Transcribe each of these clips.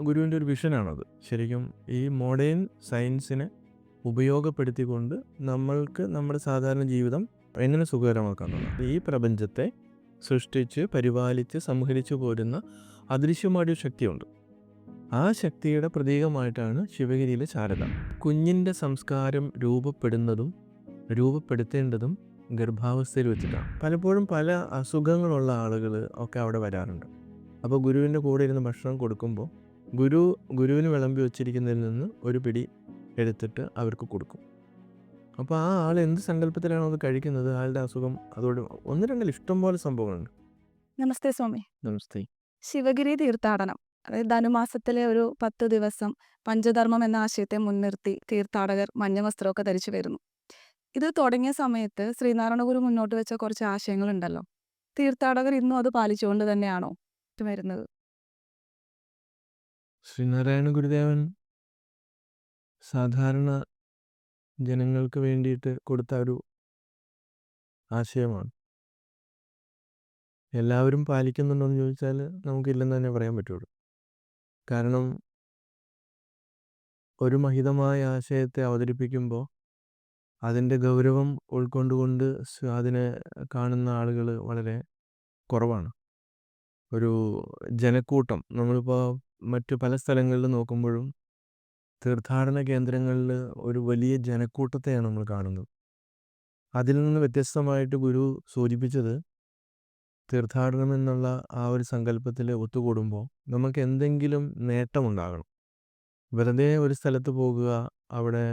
ഗുരുവിന്റെ ഒരു വിഷനാണത്. ശരിക്കും ഈ മോഡേൺ സയൻസിനെ ഉപയോഗപ്പെടുത്തിക്കൊണ്ട് നമ്മൾക്ക് നമ്മുടെ സാധാരണ ജീവിതം എങ്ങനെ സുഖകരമാക്കാന്നുള്ളത് ഈ പ്രപഞ്ചത്തെ സൃഷ്ടിച്ച് പരിപാലിച്ച് സംഹരിച്ചു പോരുന്ന അദൃശ്യമായൊരു ശക്തിയുണ്ട്. ആ ശക്തിയുടെ പ്രതീകമായിട്ടാണ് ശിവഗിരിയിലെ ശാരദ. കുഞ്ഞിന്റെ സംസ്കാരം രൂപപ്പെടുന്നതും രൂപപ്പെടുത്തേണ്ടതും ഗർഭാവസ്ഥയിൽ വെച്ചിട്ടാണ്. പലപ്പോഴും പല അസുഖങ്ങളുള്ള ആളുകൾ ഒക്കെ അവിടെ വരാറുണ്ട്. അപ്പോൾ ഗുരുവിന്റെ കൂടെ ഇരുന്ന് ഭക്ഷണം കൊടുക്കുമ്പോൾ ഗുരു ഗുരുവിന് വിളമ്പി വെച്ചിരിക്കുന്നതിൽ നിന്ന് ഒരു പിടി എടുത്തിട്ട് അവർക്ക് കൊടുക്കും. അപ്പോൾ ആ ആൾ എന്ത് സങ്കല്പത്തിലാണോ അത് കഴിക്കുന്നത്? ആളുടെ അസുഖം അതോട് ഒന്ന് രണ്ടിൽ ഇഷ്ടം പോലെ സംഭവങ്ങളുണ്ട്. നമസ്തേ സ്വാമി. നമസ്തേ. ശിവഗിരി തീർത്ഥാടനം അതായത് ധനുമാസത്തിലെ ഒരു പത്ത് ദിവസം പഞ്ചധർമ്മം എന്ന ആശയത്തെ മുൻനിർത്തി തീർത്ഥാടകർ മഞ്ഞ വസ്ത്രമൊക്കെ ധരിച്ചു വരുന്നു. ഇത് തുടങ്ങിയ സമയത്ത് ശ്രീനാരായണ ഗുരു മുന്നോട്ട് വെച്ച കുറച്ച് ആശയങ്ങളുണ്ടല്ലോ. തീർത്ഥാടകർ ഇന്നും അത് പാലിച്ചുകൊണ്ട് തന്നെയാണോ ഇത് വരുന്നത്? ശ്രീനാരായണ ഗുരുദേവൻ സാധാരണ ജനങ്ങൾക്ക് വേണ്ടിയിട്ട് കൊടുത്ത ഒരു ആശയമാണ്. എല്ലാവരും പാലിക്കുന്നുണ്ടോ എന്ന് ചോദിച്ചാൽ നമുക്കില്ലെന്ന് തന്നെ പറയാൻ പറ്റുള്ളൂ. കാരണം ഒരു മഹിതമായ ആശയത്തെ അവതരിപ്പിക്കുമ്പോൾ അതിന്റെ ഗൗരവം ഉൾക്കൊണ്ടുകൊണ്ട് അതിനെ കാണുന്ന ആളുകൾ വളരെ കുറവാണ്. ഒരു ജനക്കൂട്ടം. നമ്മളിപ്പോൾ മറ്റു പല സ്ഥലങ്ങളിൽ നോക്കുമ്പോഴും തീർത്ഥാടന കേന്ദ്രങ്ങളിൽ ഒരു വലിയ ജനക്കൂട്ടത്തെയാണ് നമ്മൾ കാണുന്നത്. അതിൽ നിന്ന് വ്യത്യസ്തമായിട്ട് ഗുരു സൂചിപ്പിച്ചത് തീർത്ഥാടനം എന്നുള്ള ആ ഒരു സങ്കല്പത്തിൽ ഒത്തുകൂടുമ്പോൾ നമുക്ക് എന്തെങ്കിലും നേട്ടമുണ്ടാകണം. വെറുതെ ഒരു സ്ഥലത്ത് പോകുക അവിടെ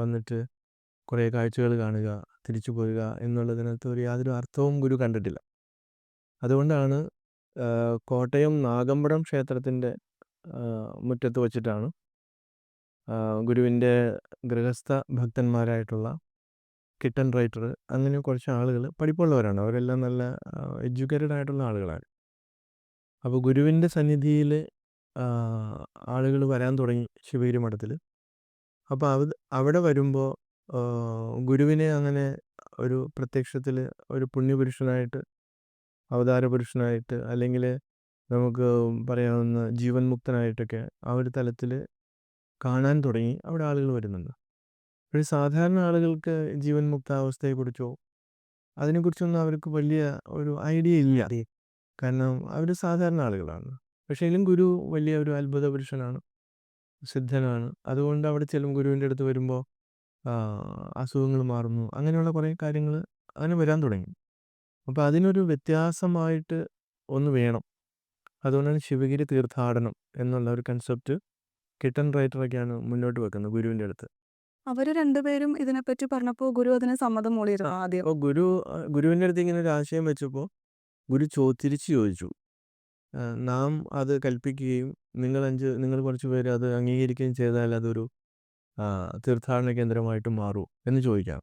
വന്നിട്ട് കുറേ കാഴ്ചകൾ കാണുക തിരിച്ചു പോരുക എന്നുള്ളതിനകത്ത് ഒരു യാതൊരു അർത്ഥവും ഗുരു കണ്ടിട്ടില്ല. അതുകൊണ്ടാണ് കോട്ടയം നാഗമ്പടം ക്ഷേത്രത്തിന്റെ മുറ്റത്ത് വച്ചിട്ടാണ്. ഗുരുവിന്റെ ഗൃഹസ്ഥ ഭക്തന്മാരായിട്ടുള്ള കിട്ടൻ റൈറ്റർ അങ്ങനെ കുറച്ച് ആളുകൾ പഠിപ്പുള്ളവരാണ്. അവരെല്ലാം നല്ല എഡ്യൂക്കേറ്റഡ് ആയിട്ടുള്ള ആളുകളാണ്. അപ്പോൾ ഗുരുവിന്റെ സന്നിധിയിൽ ആളുകൾ വരാൻ തുടങ്ങി ശിവഗിരി മഠത്തിൽ അപ്പോൾ അവ അവിടെ വരുമ്പോൾ ഗുരുവിനെ അങ്ങനെ ഒരു പ്രത്യക്ഷത്തിൽ ഒരു പുണ്യപുരുഷനായിട്ട് അവതാര പുരുഷനായിട്ട് അല്ലെങ്കിൽ നമുക്ക് പറയാവുന്ന ജീവൻ മുക്തനായിട്ടൊക്കെ ആ ഒരു തലത്തിൽ കാണാൻ തുടങ്ങി അവിടെ ആളുകൾ വരുന്നുണ്ട്. ഒരു സാധാരണ ആളുകൾക്ക് ജീവൻ മുക്താവസ്ഥയെക്കുറിച്ചോ അതിനെക്കുറിച്ചൊന്നും അവർക്ക് വലിയ ഒരു ഐഡിയ ഇല്ല. കാരണം അവർ സാധാരണ ആളുകളാണ്. പക്ഷേ എങ്കിലും ഗുരു വലിയ ഒരു അത്ഭുത പുരുഷനാണ് സിദ്ധനാണ്. അതുകൊണ്ട് അവിടെ ചെല്ലും ഗുരുവിന്റെ അടുത്ത് വരുമ്പോൾ അസുഖങ്ങൾ മാറുന്നു. അങ്ങനെയുള്ള കുറേ കാര്യങ്ങൾ അങ്ങനെ വരാൻ തുടങ്ങി. അപ്പോൾ അതിനൊരു വ്യത്യാസമായിട്ട് ഒന്ന് വേണം. അതുകൊണ്ടാണ് ശിവഗിരി തീർത്ഥാടനം എന്നുള്ള ഒരു കൺസെപ്റ്റ് കിട്ടൻ റൈറ്ററൊക്കെയാണ് മുന്നോട്ട് വെക്കുന്നത് ഗുരുവിന്റെ അടുത്ത്. അവർ രണ്ടുപേരും ഇതിനെപ്പറ്റി പറഞ്ഞപ്പോൾ ഗുരു അതിന് സമ്മതം മൂളിയിരുന്നു ആദ്യം. അപ്പോൾ ഗുരു ഗുരുവിന്റെ അടുത്ത് ഇങ്ങനെ ഒരു ആശയം വെച്ചപ്പോൾ ഗുരു ചോ തിരിച്ചു ചോദിച്ചു നാം അത് കൽപ്പിക്കുകയും നിങ്ങൾ അഞ്ച് നിങ്ങൾ കുറച്ച് പേര് അത് അംഗീകരിക്കുകയും ചെയ്താൽ അതൊരു തീർത്ഥാടന കേന്ദ്രമായിട്ട് മാറും എന്ന് ചോദിക്കാം.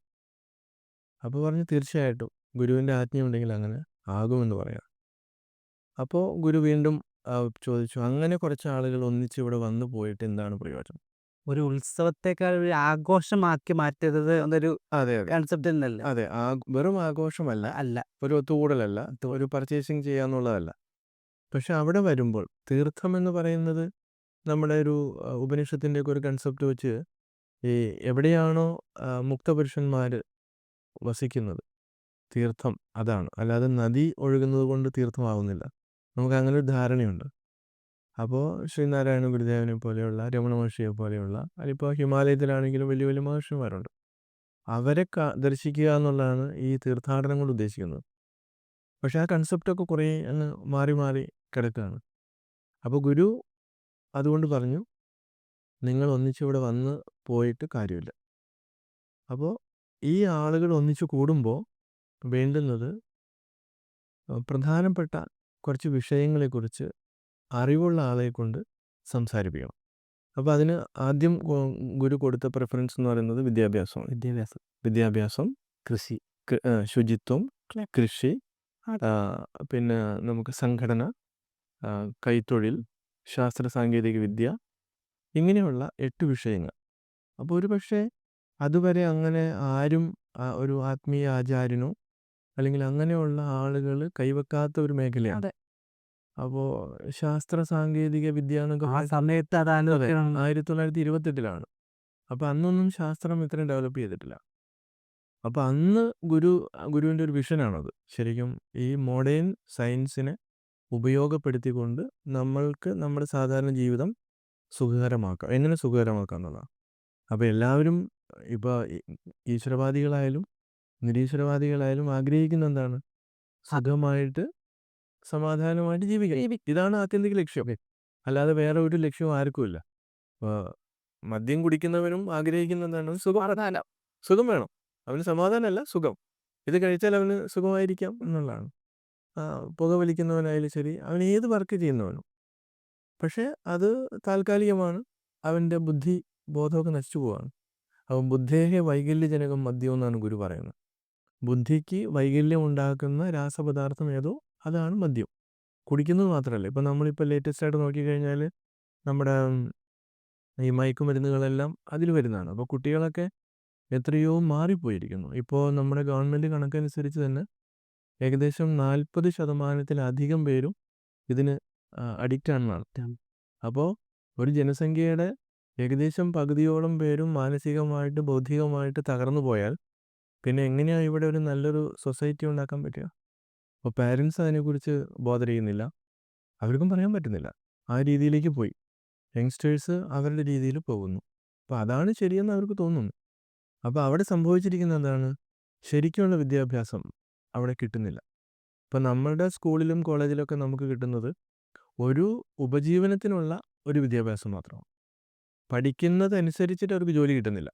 അപ്പോൾ പറഞ്ഞു തീർച്ചയായിട്ടും. ഗുരുവിന്റെ ആജ്ഞയുണ്ടെങ്കിൽ അങ്ങനെ ആകുമെന്ന് പറയാം. അപ്പോൾ ഗുരു വീണ്ടും ചോദിച്ചു അങ്ങനെ കുറച്ച് ആളുകൾ ഒന്നിച്ച് ഇവിടെ വന്നു പോയിട്ട് എന്താണ് പ്രയോജനം? ഒരു ഉത്സവത്തെക്കാൾ ഒരു ആഘോഷമാക്കി മാറ്റരുത് എന്നൊരു അതെ കൺസെപ്റ്റ് തന്നെയല്ലേ? അതെ വെറും ആഘോഷമല്ല. അല്ല. ഒരു ഒത്തുകൂടലല്ല. ഒരു പർച്ചേസിങ് ചെയ്യാന്നുള്ളതല്ല. പക്ഷെ അവിടെ വരുമ്പോൾ തീർത്ഥം എന്ന് പറയുന്നത് നമ്മുടെ ഒരു ഉപനിഷത്തിന്റെ ഒക്കെ ഒരു കൺസെപ്റ്റ് വെച്ച് ഈ എവിടെയാണോ മുക്തപുരുഷന്മാർ വസിക്കുന്നത് തീർത്ഥം അതാണ്. അല്ലാതെ നദി ഒഴുകുന്നത് കൊണ്ട് തീർത്ഥമാകുന്നില്ല നമുക്ക് അങ്ങനെ ഒരു ധാരണയുണ്ട്. അപ്പോൾ ശ്രീനാരായണ ഗുരുദേവനെ പോലെയുള്ള രമണ മഹർഷിയെ പോലെയുള്ള അതിപ്പോൾ ഹിമാലയത്തിലാണെങ്കിലും വലിയ വലിയ മഹർഷിമാരുണ്ട്. അവരെ കാ- ദർശിക്കുക എന്നുള്ളതാണ് ഈ തീർത്ഥാടനം കൊണ്ട് ഉദ്ദേശിക്കുന്നത്. പക്ഷെ ആ കൺസെപ്റ്റൊക്കെ കുറേ അങ്ങ് മാറി മാറി കിടക്കുകയാണ്. അപ്പോൾ ഗുരു അതുകൊണ്ട് പറഞ്ഞു നിങ്ങൾ ഒന്നിച്ചിവിടെ വന്ന് പോയിട്ട് കാര്യമില്ല. അപ്പോൾ ഈ ആളുകൾ ഒന്നിച്ച് കൂടുമ്പോൾ വേണ്ടുന്നത് പ്രധാനപ്പെട്ട കുറച്ച് വിഷയങ്ങളെക്കുറിച്ച് അറിവുള്ള ആളെ കൊണ്ട് സംസാരിപ്പിക്കണം. അപ്പോൾ അതിന് ആദ്യം ഗുരു കൊടുത്ത പ്രിഫറൻസ് എന്ന് പറയുന്നത് വിദ്യാഭ്യാസം വിദ്യാഭ്യാസം. വിദ്യാഭ്യാസം കൃഷി ശുചിത്വം കൃഷി പിന്നെ നമുക്ക് സംഘടന കൈത്തൊഴിൽ ശാസ്ത്ര സാങ്കേതിക വിദ്യ ഇങ്ങനെയുള്ള എട്ട് വിഷയങ്ങൾ. അപ്പോൾ ഒരു പക്ഷേ അതുവരെ അങ്ങനെ ആരും ഒരു ആത്മീയ ആചാര്യനോ അല്ലെങ്കിൽ അങ്ങനെയുള്ള ആളുകൾ കൈവെക്കാത്ത ഒരു മേഖലയാണ്. അതെ. അപ്പോൾ ശാസ്ത്ര സാങ്കേതിക വിദ്യ എന്നൊക്കെ ആ സമയത്ത് ആയിരത്തി തൊള്ളായിരത്തി ഇരുപത്തെട്ടിലാണ് അപ്പൊ അന്നൊന്നും ശാസ്ത്രം ഇത്രയും ഡെവലപ്പ് ചെയ്തിട്ടില്ല. അപ്പൊ അന്ന് ഗുരു ഗുരുവിന്റെ ഒരു വിഷനാണത് ശരിക്കും ഈ മോഡേൺ സയൻസിനെ ഉപയോഗപ്പെടുത്തിക്കൊണ്ട് നമ്മൾക്ക് നമ്മുടെ സാധാരണ ജീവിതം സുഖകരമാക്കാം. എങ്ങനെ സുഖകരമാക്കാം എന്നുള്ളതാണ് അപ്പോൾ എല്ലാവരും ഇപ്പോൾ ഈശ്വരവാദികളായാലും നിരീശ്വരവാദികളായാലും ആഗ്രഹിക്കുന്ന എന്താണ്? സുഖമായിട്ട് സമാധാനമായിട്ട് ജീവിക്കുക ഇതാണ് ആത്യന്തിക ലക്ഷ്യം. അല്ലാതെ വേറെ ഒരു ലക്ഷ്യവും ആർക്കുമില്ല മദ്യം കുടിക്കുന്നവനും ആഗ്രഹിക്കുന്ന എന്താണ്? സുഖം സുഖം വേണം. അവന് സമാധാനമല്ല സുഖം. ഇത് കഴിച്ചാൽ അവന് സുഖമായിരിക്കാം എന്നുള്ളതാണ്. ആ, പുക വലിക്കുന്നവനായാലും ശരി അവൻ ഏത് വർക്ക് ചെയ്യുന്നവനും. പക്ഷേ അത് താൽക്കാലികമാണ്. അവന്റെ ബുദ്ധി ബോധമൊക്കെ നശിച്ചു പോവാണ്. അവൻ ബുദ്ധേഹ വൈകല്യജനകം മദ്യം എന്നാണ് ഗുരു പറയുന്നത്. ബുദ്ധിക്ക് വൈകല്യം ഉണ്ടാക്കുന്ന രാസപദാർത്ഥം ഏതോ അതാണ് മദ്യം. കുടിക്കുന്നത് മാത്രമല്ല ഇപ്പം നമ്മളിപ്പോൾ ലേറ്റസ്റ്റ് ആയിട്ട് നോക്കിക്കഴിഞ്ഞാൽ നമ്മുടെ ഈ മയക്കുമരുന്നുകളെല്ലാം അതിൽ വരുന്നതാണ്. അപ്പോൾ കുട്ടികളൊക്കെ എത്രയോ മാറിപ്പോയിരിക്കുന്നു. ഇപ്പോൾ നമ്മുടെ ഗവൺമെന്റ് കണക്കനുസരിച്ച് തന്നെ ഏകദേശം നാൽപ്പത് ശതമാനത്തിലധികം പേരും ഇതിന് അഡിക്റ്റ് ആണെന്നാണ്. അപ്പോൾ ഒരു ജനസംഖ്യയുടെ ഏകദേശം പകുതിയോളം പേരും മാനസികമായിട്ട് ബൗദ്ധികമായിട്ട് തകർന്നു പോയാൽ പിന്നെ എങ്ങനെയാണ് ഇവിടെ ഒരു നല്ലൊരു സൊസൈറ്റി ഉണ്ടാക്കാൻ പറ്റുക? അപ്പോൾ പാരൻസ് അതിനെക്കുറിച്ച് ബോധ ചെയ്യുന്നില്ല. അവർക്കും പറയാൻ പറ്റുന്നില്ല. ആ രീതിയിലേക്ക് പോയി. യങ്സ്റ്റേഴ്സ് അവരുടെ രീതിയിൽ പോകുന്നു. അപ്പോൾ അതാണ് ശരിയെന്ന് അവർക്ക് തോന്നുന്നു. അപ്പോൾ അവിടെ സംഭവിച്ചിരിക്കുന്ന എന്താണ്? ശരിക്കുള്ള വിദ്യാഭ്യാസം അവിടെ കിട്ടുന്നില്ല. ഇപ്പം നമ്മളുടെ സ്കൂളിലും കോളേജിലൊക്കെ നമുക്ക് കിട്ടുന്നത് ഒരു ഉപജീവനത്തിനുള്ള ഒരു വിദ്യാഭ്യാസം മാത്രമാണ്. പഠിക്കുന്നതനുസരിച്ചിട്ട് അവർക്ക് ജോലി കിട്ടുന്നില്ല.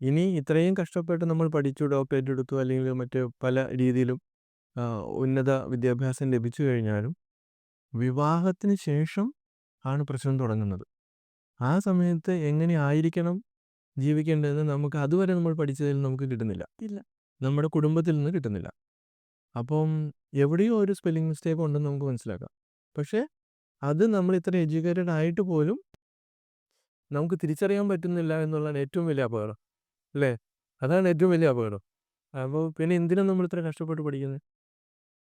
ഇനി ഇത്രയും കഷ്ടപ്പെട്ട് നമ്മൾ പഠിച്ചു ഡോക്ടറേറ്റ് എടുത്തു അല്ലെങ്കിൽ മറ്റ് പല രീതിയിലും ഉന്നത വിദ്യാഭ്യാസം ലഭിച്ചു കഴിഞ്ഞാലും വിവാഹത്തിന് ശേഷം ആണ് പ്രശ്നം തുടങ്ങുന്നത്. ആ സമയത്ത് എങ്ങനെ ആയിരിക്കണം ജീവിക്കേണ്ടതെന്ന് നമുക്ക് അതുവരെ നമ്മൾ പഠിച്ചതിൽ നമുക്ക് കിട്ടുന്നില്ല. ഇല്ല. നമ്മുടെ കുടുംബത്തിൽ നിന്ന് കിട്ടുന്നില്ല. അപ്പം എവിടെയോ ഒരു സ്പെല്ലിംഗ് മിസ്റ്റേക്ക് ഉണ്ടെന്ന് നമുക്ക് മനസ്സിലാക്കാം. പക്ഷേ അത് നമ്മൾ ഇത്ര എഡ്യൂക്കേറ്റഡ് ആയിട്ട് പോലും നമുക്ക് തിരിച്ചറിയാൻ പറ്റുന്നില്ല എന്നുള്ളതാണ് ഏറ്റവും വലിയ അപകടം. അല്ലേ? അതാണ് ഏറ്റവും വലിയ അപകടം. അപ്പോൾ പിന്നെ എന്തിനാ നമ്മൾ ഇത്ര കഷ്ടപ്പെട്ട് പഠിക്കുന്നത്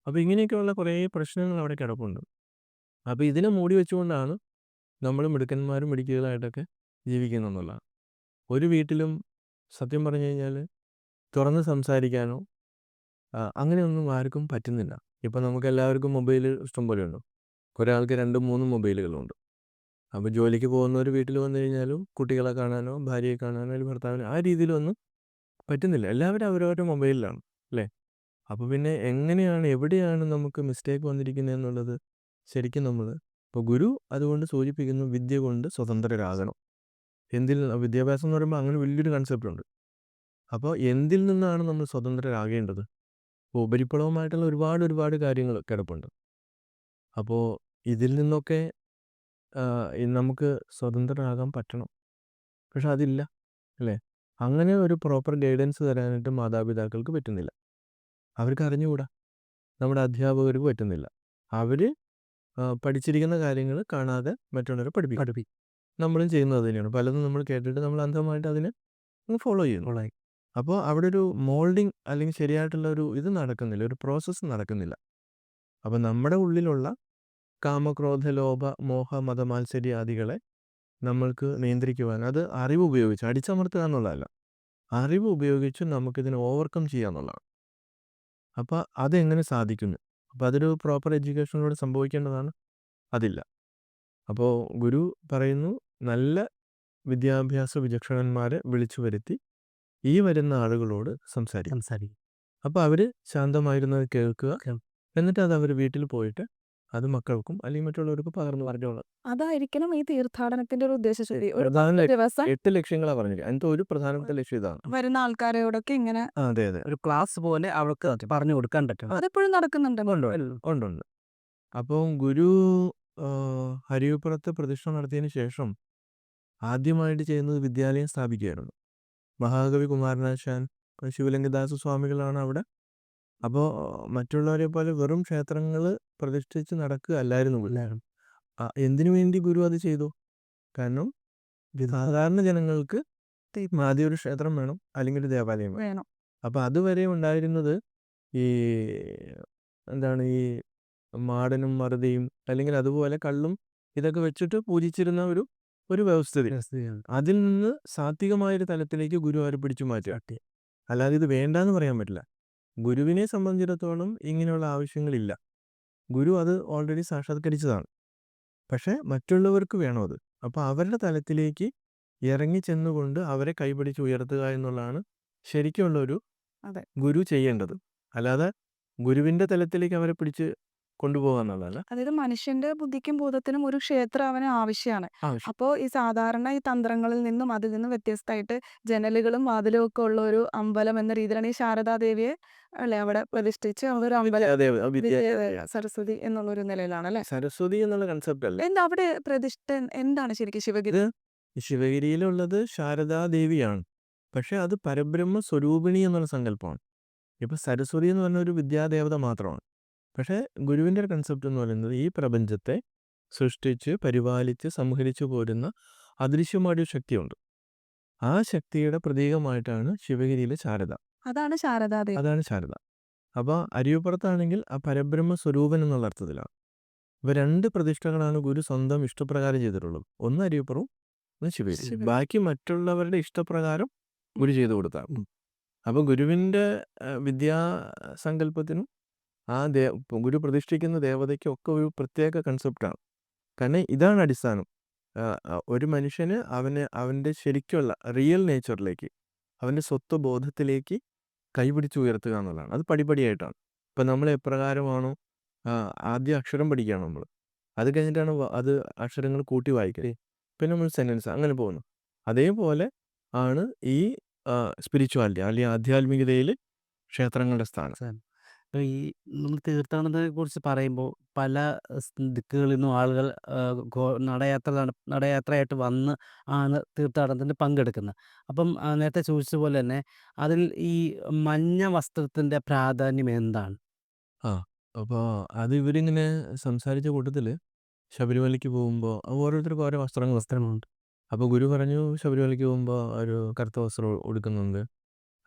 അപ്പോൾ ഇങ്ങനെയൊക്കെയുള്ള കുറേ പ്രശ്നങ്ങൾ അവിടെ കിടപ്പുണ്ട്. അപ്പോൾ ഇതിനെ മൂടി വെച്ചുകൊണ്ടാണ് നമ്മൾ മിടുക്കന്മാരും മിടുക്കികളായിട്ടൊക്കെ ജീവിക്കുന്നതെന്നുള്ളതാണ് ഒരു വീട്ടിലും സത്യം പറഞ്ഞു കഴിഞ്ഞാൽ തുറന്ന് സംസാരിക്കാനോ അങ്ങനെയൊന്നും ആർക്കും പറ്റുന്നില്ല. ഇപ്പം നമുക്ക് എല്ലാവർക്കും മൊബൈൽ ഇഷ്ടം പോലെ ഉണ്ട്. ഒരാൾക്ക് രണ്ടും മൂന്നും മൊബൈലുകളുണ്ട്. അപ്പോൾ ജോലിക്ക് ഒരു വീട്ടിൽ വന്നു കഴിഞ്ഞാലും കുട്ടികളെ കാണാനോ ഭാര്യയെ കാണാനോ അല്ലെങ്കിൽ ഭർത്താവിനോ ആ രീതിയിലൊന്നും പറ്റുന്നില്ല. എല്ലാവരും അവരവരുടെ മൊബൈലിലാണ് അല്ലേ? അപ്പോൾ പിന്നെ എങ്ങനെയാണ് എവിടെയാണ് നമുക്ക് മിസ്റ്റേക്ക് വന്നിരിക്കുന്നത് എന്നുള്ളത് ശരിക്കും നമ്മൾ ഇപ്പോൾ ഗുരു അതുകൊണ്ട് സൂചിപ്പിക്കുന്നു വിദ്യ കൊണ്ട് സ്വതന്ത്രരാകണം. എന്തിൽ വിദ്യാഭ്യാസം എന്ന് പറയുമ്പോൾ അങ്ങനെ വലിയൊരു കൺസെപ്റ്റ് ഉണ്ട്. അപ്പോൾ എന്തിൽ നിന്നാണ് നമ്മൾ സ്വതന്ത്രരാകേണ്ടത്? ഇപ്പോൾ ഉപരിപ്ലവമായിട്ടുള്ള ഒരുപാട് ഒരുപാട് കാര്യങ്ങൾ കിടപ്പുണ്ട്. അപ്പോൾ ഇതിൽ നിന്നൊക്കെ ഈ നമുക്ക് സ്വതന്ത്രരാകാൻ പറ്റണം. പക്ഷെ അതില്ല അല്ലേ? അങ്ങനെ ഒരു പ്രോപ്പർ ഗൈഡൻസ് തരാനായിട്ട് മാതാപിതാക്കൾക്ക് പറ്റുന്നില്ല. അവർക്ക് അറിഞ്ഞുകൂടാ. നമ്മുടെ അധ്യാപകർക്ക് പറ്റുന്നില്ല. അവർ പഠിച്ചിരിക്കുന്ന കാര്യങ്ങൾ കാണാതെ മറ്റുള്ളവരെ പഠിപ്പിക്കും. പഠിപ്പി നമ്മളും ചെയ്യുന്നത് തന്നെയാണ്. പലതും നമ്മൾ കേട്ടിട്ട് നമ്മൾ അന്ധമായിട്ട് അതിനെ ഫോളോ ചെയ്യുന്നു. അപ്പോൾ അവിടെ ഒരു മോൾഡിങ് അല്ലെങ്കിൽ ശരിയായിട്ടുള്ള ഒരു ഇത് നടക്കുന്നില്ല. ഒരു പ്രോസസ്സ് നടക്കുന്നില്ല. അപ്പോൾ നമ്മുടെ ഉള്ളിലുള്ള കാമക്രോധ ലോഭ മോഹ മതമാത്സര്യാദികളെ നമ്മൾക്ക് നിയന്ത്രിക്കുവാൻ അത് അറിവ് ഉപയോഗിച്ച് അടിച്ചമർത്തുക എന്നുള്ളതല്ല. അറിവ് ഉപയോഗിച്ച് നമുക്കിതിനെ ഓവർകം ചെയ്യുക എന്നുള്ളതാണ്. അപ്പോൾ അതെങ്ങനെ സാധിക്കുന്നു? അപ്പോൾ അതൊരു പ്രോപ്പർ എഡ്യൂക്കേഷനിലൂടെ സംഭവിക്കേണ്ടതാണ്? അതില്ല. അപ്പോൾ ഗുരു പറയുന്നു നല്ല വിദ്യാഭ്യാസ വിചക്ഷണന്മാരെ വിളിച്ചു വരുത്തി ഈ വരുന്ന ആളുകളോട് സംസാരിക്കും. സംസാരിക്കും. അപ്പോൾ അവർ ശാന്തമായിരുന്നത് കേൾക്കുക. കേൾ- എന്നിട്ട് അത് അവർ വീട്ടിൽ പോയിട്ട് അത് മക്കൾക്കും അല്ലെങ്കിൽ മറ്റുള്ളവർക്കും പകർന്നു പറഞ്ഞോളാം. അതായിരിക്കണം ഈ തീർത്ഥാടനത്തിന്റെ ഒരു ഉദ്ദേശശുദ്ധി ഒരു പ്രധാന ലക്ഷ്യം ദിവസം എട്ട് ലക്ഷ്യങ്ങളാണ് പറഞ്ഞത് അതിന്റെ ഒരു പ്രധാനപ്പെട്ട ലക്ഷ്യം ഇതാണ്. വരുന്ന ആൾക്കാരോടൊക്കെ ഇങ്ങനെ ആ, അതെ അതെ. ഒരു ക്ലാസ് പോലെ അവർക്ക് പറഞ്ഞു കൊടുക്കാൻ പറ്റും? അതെപ്പോഴും നടക്കുന്നുണ്ട്. ഉണ്ട് അപ്പോൾ ഗുരു ആ, ഹരിവിപ്പുറത്ത് പ്രതിഷ്ഠ നടത്തിയതിന് ശേഷം ആദ്യമായിട്ട് ചെയ്യുന്നത് വിദ്യാലയം സ്ഥാപിക്കുകയായിരുന്നു. മഹാകവി കുമാരനാശാൻ ശിവലിംഗദാസ സ്വാമികളാണ് അവിടെ അപ്പോൾ മറ്റുള്ളവരെ പോലെ വെറും ക്ഷേത്രങ്ങൾ പ്രതിഷ്ഠിച്ച് നടക്കുക അല്ലായിരുന്നു ഗുരു. ആ, എന്തിനു വേണ്ടി ഗുരു അത് ചെയ്തു? കാരണം സാധാരണ ജനങ്ങൾക്ക് ആദ്യം ഒരു ക്ഷേത്രം വേണം അല്ലെങ്കിൽ ഒരു ദേവാലയം വേണം. അപ്പം അതുവരെ ഉണ്ടായിരുന്നത് ഈ എന്താണ് ഈ മാടനും മറുതിയും അല്ലെങ്കിൽ അതുപോലെ കള്ളും ഇതൊക്കെ വെച്ചിട്ട് പൂജിച്ചിരുന്ന ഒരു ഒരു വ്യവസ്ഥിതി. അതിൽ നിന്ന് സാത്വികമായൊരു തലത്തിലേക്ക് ഗുരു അവരെ പിടിച്ചു മാറ്റുക അല്ലാതെ ഇത് വേണ്ടാന്ന് പറയാൻ പറ്റില്ല. ഗുരുവിനെ സംബന്ധിച്ചിടത്തോളം ഇങ്ങനെയുള്ള ആവശ്യങ്ങളില്ല. ഗുരു അത് ഓൾറെഡി സാക്ഷാത്കരിച്ചതാണ്. പക്ഷേ മറ്റുള്ളവർക്ക് വേണം അത്. അപ്പോൾ അവരുടെ തലത്തിലേക്ക് ഇറങ്ങി ചെന്നുകൊണ്ട് അവരെ കൈപിടിച്ച് ഉയർത്തുക എന്നുള്ളതാണ് ശരിക്കുള്ള ഒരു. ഗുരു ചെയ്യേണ്ടത്. അല്ലാതെ ഗുരുവിന്റെ തലത്തിലേക്ക് അവരെ പിടിച്ച് കൊണ്ടുപോകുക എന്നുള്ളതല്ല? അതായത് മനുഷ്യന്റെ ബുദ്ധിക്കും ബോധത്തിനും ഒരു ക്ഷേത്രം അവന് ആവശ്യമാണ് ആവശ്യം. അപ്പോൾ ഈ സാധാരണ ഈ തന്ത്രങ്ങളിൽ നിന്നും അതിൽ നിന്നും വ്യത്യസ്തമായിട്ട് ജനലുകളും വാതിലും ഒക്കെ ഉള്ള ഒരു അമ്പലം എന്ന രീതിയിലാണ് ഈ ശാരദാദേവിയെ അല്ലെ അവിടെ പ്രതിഷ്ഠിച്ച് ഒരു അമ്പലം അതെ അതെ, വിദ്യ വിദ്യ സരസ്വതി എന്നുള്ള ഒരു നിലയിലാണ് അല്ലെ? സരസ്വതി എന്നുള്ള കൺസെപ്റ്റ് അല്ല? എന്താ അവിടെ പ്രതിഷ്ഠ എന്താണ് ശരിക്കും ശിവഗിരി? ശിവഗിരിയിലുള്ളത് ശാരദാദേവിയാണ്. പക്ഷെ അത് പരബ്രഹ്മ സ്വരൂപിണി എന്നുള്ള സങ്കല്പമാണ്. ഇപ്പൊ സരസ്വതി എന്ന് പറഞ്ഞ ഒരു വിദ്യാദേവത മാത്രമാണ്. പക്ഷെ ഗുരുവിന്റെ ഒരു കൺസെപ്റ്റ് എന്ന് പറയുന്നത് ഈ പ്രപഞ്ചത്തെ സൃഷ്ടിച്ച് പരിപാലിച്ച് സംഹരിച്ചു പോരുന്ന അദൃശ്യമായൊരു ശക്തിയുണ്ട്. ആ ശക്തിയുടെ പ്രതീകമായിട്ടാണ് ശിവഗിരിയിലെ ശാരദ. അതാണ് ശാരദ അതാണ് ശാരദ. അപ്പോൾ അരിയപ്പുറത്താണെങ്കിൽ ആ പരബ്രഹ്മ സ്വരൂപൻ എന്നുള്ള അർത്ഥത്തിലാണ്. ഇവ രണ്ട് പ്രതിഷ്ഠകളാണ് ഗുരു സ്വന്തം ഇഷ്ടപ്രകാരം ചെയ്തിട്ടുള്ളത്. ഒന്ന് അരിയപ്പുറവും ഒന്ന് ശിവഗിരി. ബാക്കി മറ്റുള്ളവരുടെ ഇഷ്ടപ്രകാരം ഗുരു ചെയ്തു കൊടുത്താണ് അപ്പോൾ ഗുരുവിന്റെ വിദ്യാസങ്കല്പത്തിനും ആ ദേ ഗുരു പ്രതിഷ്ഠിക്കുന്ന ദേവതയ്ക്കും ഒക്കെ ഒരു പ്രത്യേക കൺസെപ്റ്റാണ് കാരണം ഇതാണ് അടിസ്ഥാനം. ഒരു മനുഷ്യന് അവന് അവന്റെ ശരിക്കുള്ള റിയൽ നേച്ചറിലേക്ക് അവന്റെ സ്വത്വബോധത്തിലേക്ക് കൈപിടിച്ച് ഉയർത്തുക എന്നുള്ളതാണ്. അത് പടിപടിയായിട്ടാണ്. ഇപ്പം നമ്മൾ എപ്രകാരമാണോ ആ, ആദ്യം അക്ഷരം പഠിക്കുകയാണ് നമ്മൾ. അത് കഴിഞ്ഞിട്ടാണ് അത് അക്ഷരങ്ങൾ കൂട്ടി വായിക്കുക. പിന്നെ നമ്മൾ സെന്റൻസ് അങ്ങനെ പോകുന്നു. അതേപോലെ ആണ് ഈ സ്പിരിച്വാലിറ്റി അല്ലെങ്കിൽ ആധ്യാത്മികതയിൽ ക്ഷേത്രങ്ങളുടെ സ്ഥാനം. ഇപ്പൊ ഈ നമ്മൾ തീർത്ഥാടനത്തെ കുറിച്ച് പറയുമ്പോൾ പല സ് ദിക്കുകളിൽ നിന്നും ആളുകൾ ആ, ഗോ- നടയാത്ര നട- നടയാത്രയായിട്ട് വന്ന് ആണ് തീർത്ഥാടനത്തിന് പങ്കെടുക്കുന്നത്. അപ്പം ആ, നേരത്തെ ചോദിച്ചതുപോലെ തന്നെ അതിൽ ഈ മഞ്ഞ വസ്ത്രത്തിന്റെ പ്രാധാന്യം എന്താണ്? ആ അപ്പോൾ അത് ഇവരിങ്ങനെ സംസാരിച്ച കൂട്ടത്തിൽ ശബരിമലയ്ക്ക് പോകുമ്പോൾ ഓരോരുത്തർക്കും ഓരോ വസ്ത്രങ്ങൾ വസ്ത്രമുണ്ട് അപ്പോൾ ഗുരു പറഞ്ഞു ശബരിമലയ്ക്ക് പോകുമ്പോൾ ഒരു കറുത്ത വസ്ത്രം ഉടുക്കുന്നുണ്ട്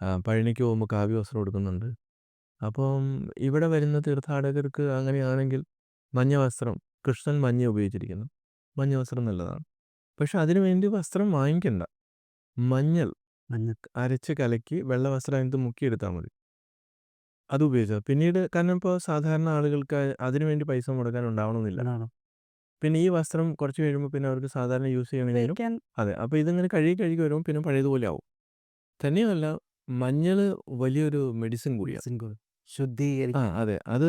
ആ, പഴനിക്ക് പോകുമ്പോൾ കാവ്യ വസ്ത്രം ഉടുക്കുന്നുണ്ട് അപ്പം ഇവിടെ വരുന്ന തീർത്ഥാടകർക്ക് അങ്ങനെയാണെങ്കിൽ മഞ്ഞ വസ്ത്രം കൃഷ്ണൻ മഞ്ഞ ഉപയോഗിച്ചിരിക്കുന്നു. മഞ്ഞ വസ്ത്രം നല്ലതാണ്. പക്ഷെ അതിനുവേണ്ടി വസ്ത്രം വാങ്ങിക്കണ്ട. മഞ്ഞൾ മഞ്ഞ അരച്ച് കലക്കി വെള്ള വസ്ത്രം അതിനകത്ത് മുക്കിയെടുത്താൽ മതി. അത് ഉപയോഗിച്ചത് പിന്നീട് കാരണം ഇപ്പോൾ സാധാരണ ആളുകൾക്ക് അതിനുവേണ്ടി പൈസ മുടക്കാൻ ഉണ്ടാവണമെന്നില്ല. പിന്നെ ഈ വസ്ത്രം കുറച്ച് കഴിയുമ്പോൾ പിന്നെ അവർക്ക് സാധാരണ യൂസ് ചെയ്യണമെങ്കിലും ഉപയോഗിക്കാൻ അതെ. അപ്പോൾ ഇതിങ്ങനെ കഴുകി കഴുകി വരുമ്പോൾ പിന്നെ പഴയതുപോലെ ആവും. തന്നെയല്ല മഞ്ഞൾ വലിയൊരു മെഡിസിൻ കൂടിയാണ്. സിംഗിൾ ആ അതെ. അത്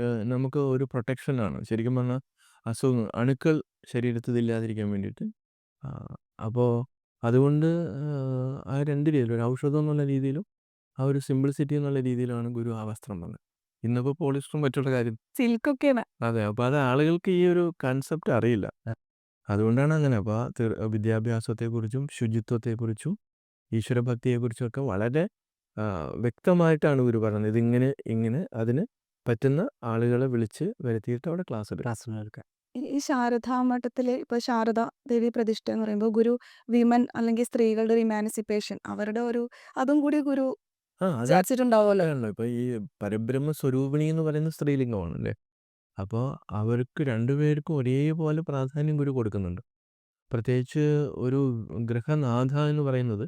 ഏഹ്, നമുക്ക് ഒരു പ്രൊട്ടക്ഷൻ ആണ്. ശരിക്കും പറഞ്ഞാൽ അസുഖങ്ങൾ അണുക്കൾ ശരീരത്തിൽ ഇല്ലാതിരിക്കാൻ വേണ്ടിയിട്ട്. അപ്പോൾ അതുകൊണ്ട് ഏഹ്, ആ രണ്ട് രീതിയിലും ഒരു ഔഷധം എന്നുള്ള രീതിയിലും ആ ഒരു സിംപ്ലിസിറ്റി എന്നുള്ള രീതിയിലാണ് ഗുരു ആ വസ്ത്രം വന്നത്. ഇന്നിപ്പോൾ പോളിസ്റ്ററും മറ്റുള്ള കാര്യം സിൽക്കൊക്കെയാണ്. അതെ അപ്പോൾ അത് ആളുകൾക്ക് ഈ ഒരു കൺസെപ്റ്റ് അറിയില്ല. അതുകൊണ്ടാണ് അങ്ങനെ. അപ്പോൾ ആ തീർ- വിദ്യാഭ്യാസത്തെക്കുറിച്ചും ശുചിത്വത്തെക്കുറിച്ചും ഈശ്വരഭക്തിയെക്കുറിച്ചും ഒക്കെ വളരെ വ്യക്തമായിട്ടാണ് ഗുരു പറയുന്നത് ഇതിങ്ങനെ ഇങ്ങനെ അതിന് പറ്റുന്ന ആളുകളെ വിളിച്ച് വരുത്തിയിട്ട് അവിടെ ക്ലാസ് എടുക്കും. ക്ലാസ്സിന് എടുക്കാൻ ഈ- ശാരദാ ശാരദാമഠത്തിലെ ഇപ്പൊ ശാരദ ദേവി പ്രതിഷ്ഠ എന്ന് പറയുമ്പോൾ ഗുരു വിമൻ അല്ലെങ്കിൽ സ്ത്രീകളുടെ ഒരു ഇമാനിസിപ്പേഷൻ അവരുടെ ഒരു അതും കൂടി ഗുരു ആ അത് വിചാരിച്ചിട്ടുണ്ടാവുമല്ലോ ആണല്ലോ ഇപ്പോൾ ഈ പരബ്രഹ്മ സ്വരൂപിണി എന്ന് പറയുന്ന സ്ത്രീലിംഗമാണ് അല്ലേ അപ്പോൾ അവർക്ക് രണ്ടുപേർക്കും ഒരേപോലെ പ്രാധാന്യം ഗുരു കൊടുക്കുന്നുണ്ട്. പ്രത്യേകിച്ച് ഒരു ഗൃഹനാഥ എന്ന് പറയുന്നത്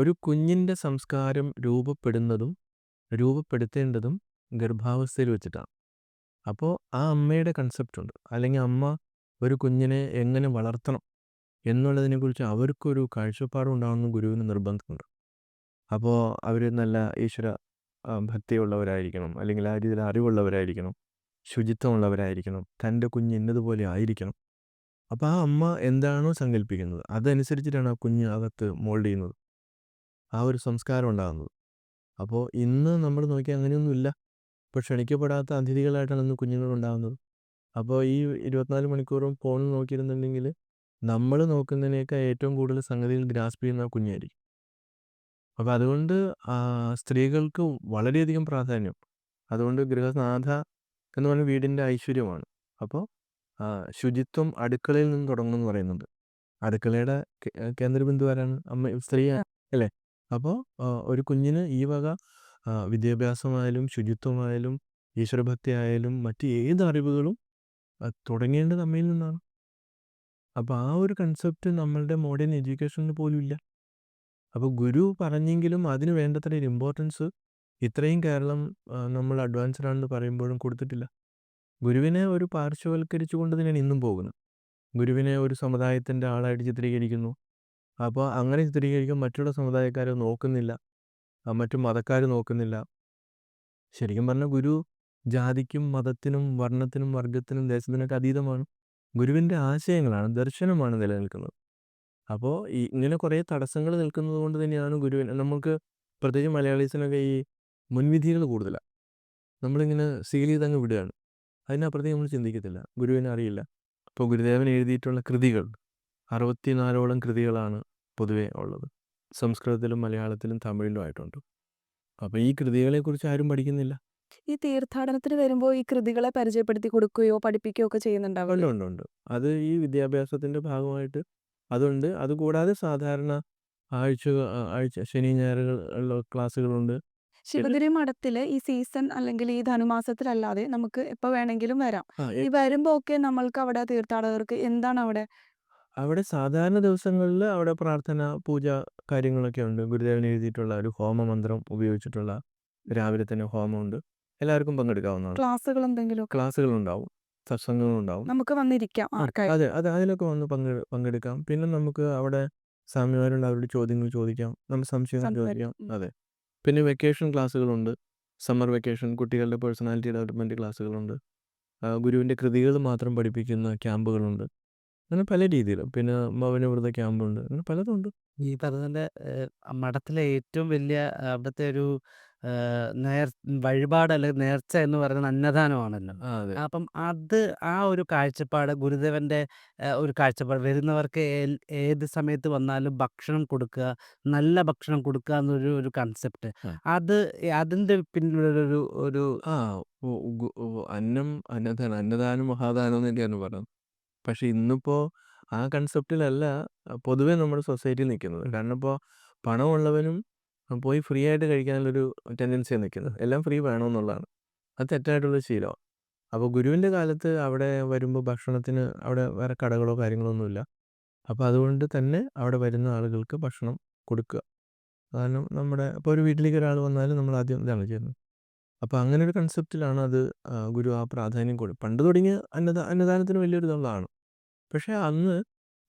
ഒരു കുഞ്ഞിന്റെ സംസ്കാരം രൂപപ്പെടുന്നതും രൂപപ്പെടുത്തേണ്ടതും ഗർഭാവസ്ഥയിൽ വെച്ചിട്ടാണ് അപ്പോൾ ആ അമ്മയുടെ കൺസെപ്റ്റ് ഉണ്ട്. അല്ലെങ്കിൽ അമ്മ ഒരു കുഞ്ഞിനെ എങ്ങനെ വളർത്തണം എന്നുള്ളതിനെക്കുറിച്ച് അവർക്കൊരു കാഴ്ചപ്പാടുണ്ടാകുന്ന ഗുരുവിന് നിർബന്ധമുണ്ട്. അപ്പോൾ അവർ നല്ല ഈശ്വര ഭക്തിയുള്ളവരായിരിക്കണം. അല്ലെങ്കിൽ ആ രീതിയിൽ അറിവുള്ളവരായിരിക്കണം. ശുചിത്വമുള്ളവരായിരിക്കണം. തന്റെ കുഞ്ഞ് ഇന്നതുപോലെ ആയിരിക്കണം. അപ്പോൾ ആ അമ്മ എന്താണോ സങ്കല്പിക്കുന്നത് അതനുസരിച്ചിട്ടാണ് ആ കുഞ്ഞ് അകത്ത് മോൾഡ് ചെയ്യുന്നത്. ആ ഒരു സംസ്കാരം ഉണ്ടാകുന്നത്. അപ്പോൾ ഇന്ന് നമ്മൾ നോക്കിയാൽ അങ്ങനെയൊന്നുമില്ല. ഇപ്പോൾ ക്ഷണിക്കപ്പെടാത്ത അതിഥികളായിട്ടാണ് ഇന്ന് കുഞ്ഞുങ്ങൾ ഉണ്ടാകുന്നത്. അപ്പോൾ ഈ ഇരുപത്തിനാല് മണിക്കൂറും ഫോൺ നോക്കിയിരുന്നുണ്ടെങ്കിൽ നമ്മൾ നോക്കുന്നതിനേക്കാൾ ഏറ്റവും കൂടുതൽ സംഗതിയിൽ ഗ്രാസ്പ് ചെയ്യുന്ന കുഞ്ഞായിരിക്കും. അപ്പോൾ അതുകൊണ്ട് സ്ത്രീകൾക്ക് വളരെയധികം പ്രാധാന്യം. അതുകൊണ്ട് ഗൃഹനാഥ എന്ന് പറഞ്ഞ വീടിന്റെ ഐശ്വര്യമാണ്. അപ്പോൾ ശുചിത്വം അടുക്കളയിൽ നിന്ന് തുടങ്ങുമെന്ന് പറയുന്നുണ്ട്. അടുക്കളയുടെ കേന്ദ്രബിന്ദു ആരാണ് അമ്മ സ്ത്രീ അല്ലേ? അപ്പോൾ ഒരു കുഞ്ഞിന് ഈ വക വിദ്യാഭ്യാസമായാലും ശുചിത്വമായാലും ഈശ്വരഭക്തി ആയാലും മറ്റ് ഏത് അറിവുകളും തുടങ്ങേണ്ടത് അമ്മയിൽ നിന്നാണ്. അപ്പോൾ ആ ഒരു കൺസെപ്റ്റ് നമ്മളുടെ മോഡേൺ എഡ്യൂക്കേഷനിൽ പോലും ഇല്ല. അപ്പോൾ ഗുരു പറഞ്ഞെങ്കിലും അതിന് വേണ്ടത്ര ഒരു ഇമ്പോർട്ടൻസ് ഇത്രയും കേരളം നമ്മൾ അഡ്വാൻസ്ഡ് ആണെന്ന് പറയുമ്പോഴും കൊടുത്തിട്ടില്ല. ഗുരുവിനെ ഒരു പാർശ്വവൽക്കരിച്ചുകൊണ്ട് തന്നെയാണ് ഇന്നും പോകുന്നത്. ഗുരുവിനെ ഒരു സമുദായത്തിന്റെ ആളായിട്ട് ചിത്രീകരിക്കുന്നു. അപ്പോൾ അങ്ങനെ ചിത്രീകരിക്കുമ്പോൾ മറ്റുള്ള സമുദായക്കാരെ നോക്കുന്നില്ല. മറ്റു മതക്കാർ നോക്കുന്നില്ല. ശരിക്കും പറഞ്ഞാൽ ഗുരു ജാതിക്കും മതത്തിനും വർണത്തിനും വർഗത്തിനും ദേശത്തിനൊക്കെ അതീതമാണ്. ഗുരുവിന്റെ ആശയങ്ങളാണ് ദർശനമാണ് നിലനിൽക്കുന്നത്. അപ്പോൾ ഈ ഇങ്ങനെ കുറേ തടസ്സങ്ങൾ നിൽക്കുന്നത് കൊണ്ട് തന്നെയാണ് ഗുരുവിന് നമുക്ക് പ്രത്യേകിച്ച് മലയാളീസിനൊക്കെ ഈ മുൻവിധികൾ കൂടുതലാണ്. നമ്മളിങ്ങനെ സീൽ ചെയ്ത് അങ്ങ് വിടുകയാണ്. അതിനപ്പുറത്തേക്ക് നമ്മൾ ചിന്തിക്കത്തില്ല. ഗുരുവിനെ അറിയില്ല. ഇപ്പോൾ ഗുരുദേവൻ എഴുതിയിട്ടുള്ള കൃതികൾ 64ഓളം കൃതികളാണ് പൊതുവേ ഉള്ളത്. സംസ്കൃതത്തിലും മലയാളത്തിലും തമിഴിലും ആയിട്ടുണ്ട്. അപ്പോൾ ഈ കൃതികളെക്കുറിച്ച് ആരും പഠിക്കുന്നില്ല. ഈ തീർത്ഥാടനത്തിന് വരുമ്പോൾ ഈ കൃതികളെ പരിചയപ്പെടുത്തി കൊടുക്കുകയോ പഠിപ്പിക്കുകയോ ഒക്കെ ചെയ്യുന്നുണ്ടാവും ഉണ്ട് ഉണ്ട്. അത് ഈ വിദ്യാഭ്യാസത്തിന്റെ ഭാഗമായിട്ട് അതുണ്ട്. അതുകൂടാതെ സാധാരണ ആഴ്ച ആഴ്ച ശനി ഞായറുകളിലുള്ള ക്ലാസ്സുകളുണ്ട്. ശിവഗിരി മഠത്തിൽ ഈ സീസൺ അല്ലെങ്കിൽ ഈ ധനുമാസത്തിലല്ലാതെ നമുക്ക് എപ്പോ വേണമെങ്കിലും വരാം. ഈ വരുമ്പോ ഒക്കെ നമ്മൾക്ക് അവിടെ തീർത്ഥാടകർക്ക് എന്താണ് അവിടെ അവിടെ സാധാരണ ദിവസങ്ങളിൽ അവിടെ പ്രാർത്ഥന പൂജ കാര്യങ്ങളൊക്കെ ഉണ്ട്. ഗുരുദേവൻ എഴുതിയിട്ടുള്ള ഒരു ഹോമമന്ത്രം ഉപയോഗിച്ചിട്ടുള്ള രാവിലെ തന്നെ ഹോമമുണ്ട്. എല്ലാവർക്കും പങ്കെടുക്കാവുന്നതാണ്. ക്ലാസ്സുകൾ എന്തെങ്കിലുമൊക്കെ ക്ലാസ്സുകളുണ്ടാവും. സത്സംഗങ്ങളുണ്ടാവും. നമുക്ക് വന്നിരിക്കാം ആ, ആർക്കായാലും. അതെ അത് അതിലൊക്കെ വന്ന് പങ്കെ പങ്കെടുക്കാം. പിന്നെ നമുക്ക് അവിടെ സ്വാമിമാരുണ്ട് അവരുടെ ചോദ്യങ്ങൾ ചോദിക്കാം. നമ്മൾ സംശയങ്ങൾ സംസാരിക്കാം. ചോദിക്കാം. ഉം. അതെ. പിന്നെ വെക്കേഷൻ ക്ലാസ്സുകളുണ്ട്. സമ്മർ വെക്കേഷൻ കുട്ടികളുടെ പേഴ്സണാലിറ്റി ഡെവലപ്മെന്റ് ക്ലാസ്സുകളുണ്ട്. ആ, ഗുരുവിന്റെ കൃതികൾ മാത്രം പഠിപ്പിക്കുന്ന ക്യാമ്പുകളുണ്ട്. അങ്ങനെ പല രീതിയിൽ. പിന്നെ മൗനവ്രത ക്യാമ്പുണ്ട്. അങ്ങനെ പലതുണ്ട്. ഈ ഏഹ്, മഠത്തിലെ ഏറ്റവും വലിയ അവിടുത്തെ ഒരു ഏഹ്, നേർ വഴിപാട് അല്ലെങ്കിൽ നേർച്ച എന്ന് പറയുന്നത് അന്നദാനമാണല്ലോ. ആ, അതെ. അപ്പം അത് ആ ഒരു കാഴ്ചപ്പാട് ഗുരുദേവന്റെ ഏഹ്, ഒരു കാഴ്ചപ്പാട് വരുന്നവർക്ക് എൽ ഏത് സമയത്ത് വന്നാലും ഭക്ഷണം കൊടുക്കുക, നല്ല ഭക്ഷണം കൊടുക്കുക എന്നൊരു ഒരു കൺസെപ്റ്റ്. ആ. അത് അതിന്റെ പിന്നിലൊരു ഒരു ആ ഗു അന്നം അന്നദാനം അന്നദാനം മഹാദാനം എന്നൊക്കെയാണ് പറയുന്നത്. പക്ഷേ ഇന്നിപ്പോൾ ആ കൺസെപ്റ്റിലല്ല പൊതുവേ നമ്മുടെ സൊസൈറ്റി നിൽക്കുന്നത്. കാരണം ഇപ്പോൾ പണമുള്ളവനും പോയി ഫ്രീ ആയിട്ട് കഴിക്കാനുള്ളൊരു ടെൻഡൻസിയാണ് നിൽക്കുന്നത്. എല്ലാം ഫ്രീ വേണമെന്നുള്ളതാണ്. അത് തെറ്റായിട്ടുള്ള ശീലമാണ്. അപ്പോൾ ഗുരുവിന്റെ കാലത്ത് അവിടെ വരുമ്പോൾ ഭക്ഷണത്തിന് അവിടെ വേറെ കടകളോ കാര്യങ്ങളോ ഒന്നുമില്ല. അപ്പോൾ അതുകൊണ്ട് തന്നെ അവിടെ വരുന്ന ആളുകൾക്ക് ഭക്ഷണം കൊടുക്കുക. കാരണം നമ്മുടെ ഇപ്പോൾ ഒരു വീട്ടിലേക്ക് ഒരാൾ വന്നാലും നമ്മൾ ആദ്യം ഇതാണ് ചെയ്യുന്നത്. അപ്പോൾ അങ്ങനെ ഒരു കൺസെപ്റ്റിലാണ് അത് ഗുരു ആ പ്രാധാന്യം കൊടു പണ്ട് തുടങ്ങിയ അന്നദാ അന്നദാനത്തിന് വലിയൊരു ഇതുള്ളതാണ്. പക്ഷേ അന്ന്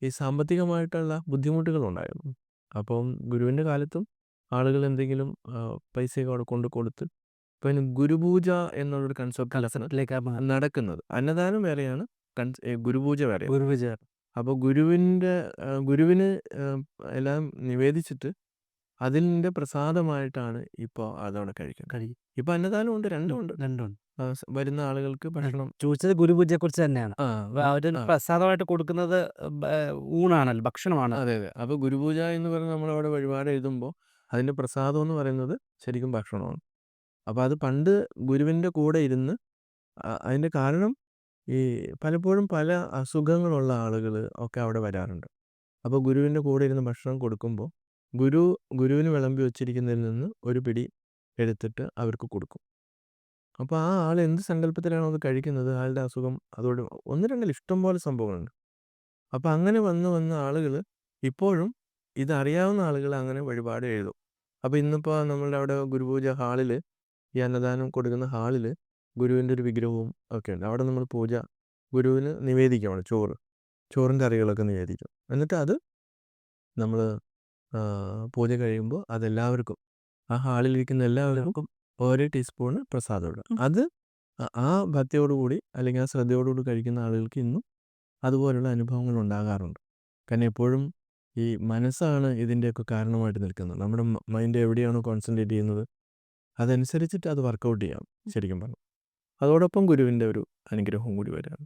ഈ സാമ്പത്തികമായിട്ടുള്ള ബുദ്ധിമുട്ടുകളുണ്ടായിരുന്നു. അപ്പം ഗുരുവിന്റെ കാലത്തും ആളുകൾ എന്തെങ്കിലും ആ, പൈസയൊക്കെ അവിടെ കൊണ്ട് കൊടുത്ത് പിന്നെ ഗുരുപൂജ എന്നുള്ളൊരു കൺസെപ്റ്റ് കൺസെപ്റ്റിലേക്ക് മാറി. നടക്കുന്നത്. അന്നദാനം വേറെയാണ് കൺസ് ഗുരുപൂജ വേറെയാണ്. ഗുരുപൂജ. അപ്പോൾ ഗുരുവിന്റെ ആ, ഗുരുവിന് എല്ലാം നിവേദിച്ചിട്ട് അതിന്റെ പ്രസാദമായിട്ടാണ് ഇപ്പോൾ അതവിടെ കഴിക്കുന്നത്. ഇപ്പൊ അന്നദാനം ഉണ്ട്. രണ്ടുണ്ട്. ആ, സ് വരുന്ന ആളുകൾക്ക് ഭക്ഷണം ചോദിച്ചത് ഗുരുപൂജയെക്കുറിച്ച് തന്നെയാണ്. ആ വ- അവർ ആ. പ്രസാദമായിട്ട് കൊടുക്കുന്നത് ബ- ഊണാണല്ലോ ഭക്ഷണമാണ്. അതെ അതെ. അപ്പൊ ഗുരുപൂജ എന്ന് പറഞ്ഞ് നമ്മളവിടെ വഴിപാട് എഴുതുമ്പോൾ അതിന്റെ പ്രസാദം എന്ന് പറയുന്നത് ശരിക്കും ഭക്ഷണമാണ്. അപ്പൊ അത് പണ്ട് ഗുരുവിന്റെ കൂടെ ഇരുന്ന് അതിന്റെ കാരണം ഈ പലപ്പോഴും പല അസുഖങ്ങളുള്ള ആളുകൾ ഒക്കെ അവിടെ വരാറുണ്ട്. അപ്പൊ ഗുരുവിന്റെ കൂടെ ഇരുന്ന് ഭക്ഷണം കൊടുക്കുമ്പോൾ ഗുരു ഗുരുവിന് വിളമ്പി വെച്ചിരിക്കുന്നതിൽ നിന്ന് ഒരു പിടി എടുത്തിട്ട് അവർക്ക് കൊടുക്കും. അപ്പോൾ ആ ആൾ എന്ത് സങ്കല്പത്തിലാണോ അത് കഴിക്കുന്നത് ആളുടെ അസുഖം അതോടെ ഒന്ന് രണ്ടിൽ ഇഷ്ടം പോലെ സംഭവങ്ങളുണ്ട്. അപ്പോൾ അങ്ങനെ വന്ന് വന്ന ആളുകൾ ഇപ്പോഴും ഇതറിയാവുന്ന ആളുകൾ അങ്ങനെ വഴിപാട് എഴുതും. അപ്പോൾ ഇന്നിപ്പോൾ നമ്മളുടെ അവിടെ ഗുരുപൂജ ഹാളിൽ ഈ അന്നദാനം കൊടുക്കുന്ന ഹാളിൽ ഗുരുവിന്റെ ഒരു വിഗ്രഹവും ഒക്കെ ഉണ്ട്. അവിടെ നമ്മൾ പൂജ ഗുരുവിന് നിവേദിക്കുകയാണ് ചോറ്. ചോറിന്റെ കറികളൊക്കെ നിവേദിക്കും. എന്നിട്ട് അത് നമ്മൾ പൂജ കഴിയുമ്പോൾ അതെല്ലാവർക്കും ആ ഹാളിലിരിക്കുന്ന എല്ലാവർക്കും ഓരോ ടീസ്പൂണ് പ്രസാദം ഇടുക അത് ആ- ഭക്തിയോടുകൂടി അല്ലെങ്കിൽ ആ ശ്രദ്ധയോടുകൂടി കഴിക്കുന്ന ആളുകൾക്ക് ഇന്നും അതുപോലുള്ള അനുഭവങ്ങൾ ഉണ്ടാകാറുണ്ട്. കാരണം എപ്പോഴും ഈ മനസ്സാണ് ഇതിന്റെയൊക്കെ കാരണമായിട്ട് നിൽക്കുന്നത്. നമ്മുടെ മൈൻഡ് എവിടെയാണോ കോൺസെൻട്രേറ്റ് ചെയ്യുന്നത് അതനുസരിച്ചിട്ട് അത് വർക്കൗട്ട് ചെയ്യാം ശരിക്കും പറഞ്ഞു അതോടൊപ്പം ഗുരുവിന്റെ ഒരു അനുഗ്രഹവും കൂടി വരാണ്.